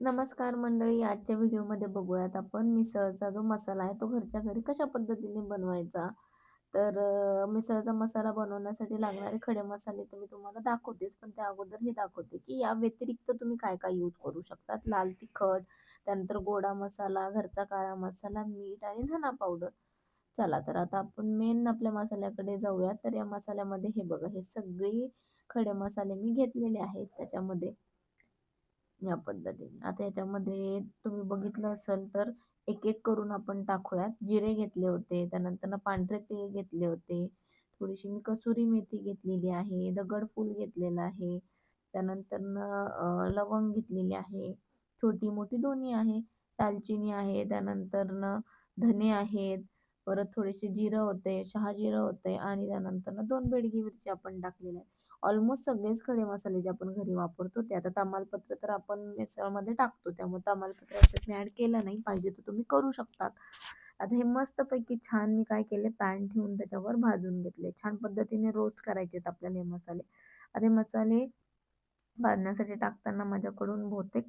नमस्कार मंडळी आजच्या व्हिडिओमध्ये बघूयात आपण मिसळचा जो मसाला आहे तो घरच्या घरी कशा पद्धतीने बनवायचा? तर मिसळचा मसाला बनवण्यासाठी लागणारे खडे मसाले तर मी तुम्हाला दाखवतेच पण त्या अगोदर हे दाखवते की या व्यतिरिक्त तुम्ही काय काय यूज करू शकतात? लाल तिखट त्यानंतर गोडा मसाला घरचा काळा मसाला मीठ आणि धना पावडर चला तर आता आपण मेन आपल्या मसाल्याकडे जाऊयात. तर या मसाल्यामध्ये हे बघा हे सगळे खडे मसाले मी घेतलेले आहेत त्याच्यामध्ये. या पद्धतीने. आता याच्यामध्ये तुम्ही बघितलं असेल तर एक एक करून आपण टाकूयात. जिरे घेतले होते त्यानंतर पांढरे तीळ घेतले होते. थोडीशी मी कसुरी मेथी घेतलेली आहे दगडफूल घेतलेलं आहे. त्यानंतर लवंग घेतलेली आहे. छोटी मोठी दोन्ही आहे दालचिनी आहे त्यानंतर धने आहेत. परत थोडेसे जिरं होते शहा जिरं होते आणि त्यानंतर दोन बेडगी मिरची आपण टाकलेल्या आहेत. ऑलमोस्ट सगळेच खडे मसाले जे आपण घरी वापरतो ते आता तमालपत्र तर आपण मिसळमध्ये टाकतो त्यामुळे तमालपत्र याच्यात मी ॲड केलं नाही पाहिजे तर तुम्ही करू शकतात. आता हे मस्तपैकी छान मी काय केले पॅन ठेवून त्याच्यावर भाजून घेतले. छान पद्धतीने रोस्ट करायचे आहेत आपल्याला हे मसाले. आता हे मसाले भाजण्यासाठी टाकताना माझ्याकडून बहुतेक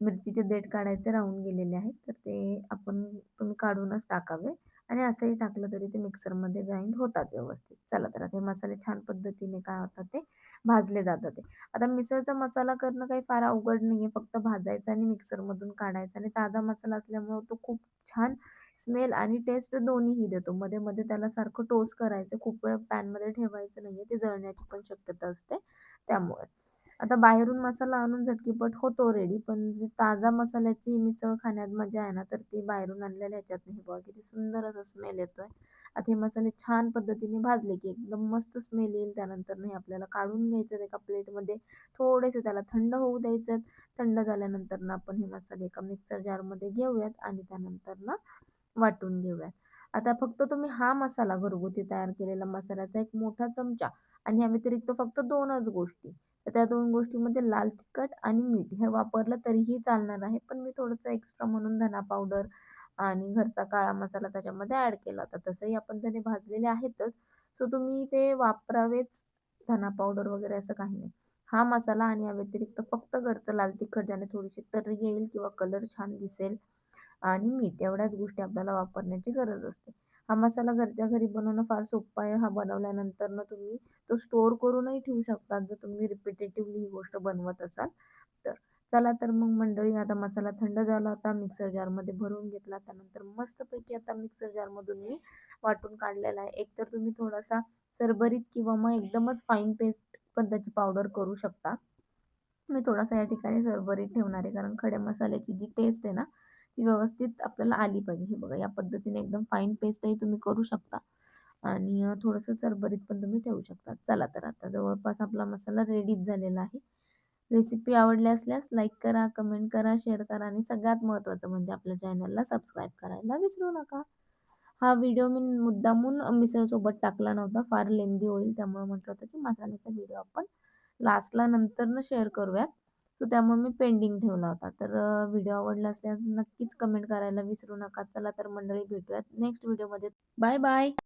मिरचीचे देठ काढायचे राहून गेलेले आहेत तर ते आपण तुम्ही काढूनच टाकावे. आणि असंही टाकलं तरी ते मिक्सरमध्ये ग्राइंड होतात व्यवस्थित. चला तर आता हे मसाले छान पद्धतीने काय होतात ते? भाजले जातात ते. आता मिसळचा मसाला करणं काही फार अवघड नाही आहे फक्त भाजायचा आणि मिक्सरमधून काढायचा आणि ताजा मसाला असल्यामुळे तो खूप छान स्मेल आणि टेस्ट दोन्हीही देतो. मध्ये मध्ये त्याला सारखं टोस्ट करायचं. खूप वेळ पॅनमध्ये ठेवायचं नाही आहे ते जळण्याची पण शक्यता असते. त्यामुळे. आता बाहेरून मसाला आणून झटकीपट होतो रेडी पण जी ताजा मसाल्याची मिसळ खाण्यात मजा आहे ना तर ती बाहेरून आणलेल्या ह्याच्यात नाही. बघा किती सुंदर असा स्मेल येतोय. आता हे मसाले छान पद्धतीने भाजले की एकदम मस्त स्मेल येईल. त्यानंतर नाही आपल्याला काढून घ्यायचं एका प्लेटमध्ये थोडेसे त्याला थंड होऊ द्यायचं थंड झाल्यानंतर ना आपण हे मसाले एका मिक्सर जारमध्ये घेऊयात आणि त्यानंतर ना वाटून घेऊयात. आता फक्त तुम्ही हा मसाला घरगुती तयार केलेला मसाल्याचा एक मोठा चमचा आणि या व्यतिरिक्त फक्त दोनच गोष्टी. तर त्या दोन गोष्टीमध्ये लाल तिखट आणि मीठ हे वापरलं तरीही चालणार आहे. पण मी थोडंसं एक्स्ट्रा म्हणून धना पावडर आणि घरचा काळा मसाला त्याच्यामध्ये ॲड केला होता. तसंही आपण धने भाजलेले आहेतच. सो तुम्ही ते वापरावेच धना पावडर वगैरे असं काही नाही. हा मसाला आणि या व्यतिरिक्त फक्त घरचं लाल तिखट ज्याने थोडीशी तर्री येईल किंवा कलर छान दिसेल. आणि मीठ एवढ्याच गोष्टी आपल्याला वापरण्याची गरज असते. हा मसाला घरच्या घरी बनवणं फार सोपं आहे. हा बनवल्यानंतर ना तुम्ही तो स्टोअर करूनही ठेवू शकता. जर तुम्ही रिपिटेटिव्हली ही गोष्ट बनवत असाल तर. चला तर मग मंडळी आता मसाला थंड झाला होता. मिक्सर जारमध्ये भरून घेतला. त्यानंतर मस्तपैकी आता मिक्सर जारमधून मी वाटून काढलेला आहे. एकतर तुम्ही थोडासा सरभरीत किंवा मग एकदमच फाईन पेस्ट पण त्याची पावडर करू शकता. मी थोडासा या ठिकाणी सरभरीत ठेवणार आहे. कारण खड्या मसाल्याची जी टेस्ट आहे ना ती व्यवस्थित आपल्याला आली पाहिजे. हे बघा या पद्धतीने एकदम फाईन पेस्टही तुम्ही करू शकता. आणि थोडंसं सरबरीत पण तुम्ही ठेवू शकता. चला तर आता जवळपास आपला मसाला रेडीच झालेला आहे. रेसिपी आवडली असल्यास लाईक करा कमेंट करा शेअर करा आणि सगळ्यात महत्त्वाचं म्हणजे आपल्या चॅनलला सबस्क्राईब करायला विसरू नका. हा व्हिडिओ मी मुद्दामून मिसळसोबत टाकला नव्हता. फार लेंदी होईल त्यामुळे म्हटलं होतं की मसाल्याचा व्हिडिओ आपण लास्टला नंतरनं शेअर करूयात. सो त्यामुळे मी पेंडिंग ठेवला होता. तर व्हिडिओ आवडला असल्यास नक्कीच कमेंट करायला विसरू नका. चला तर मंडळी भेटूयात नेक्स्ट व्हिडिओमध्ये. Bye bye.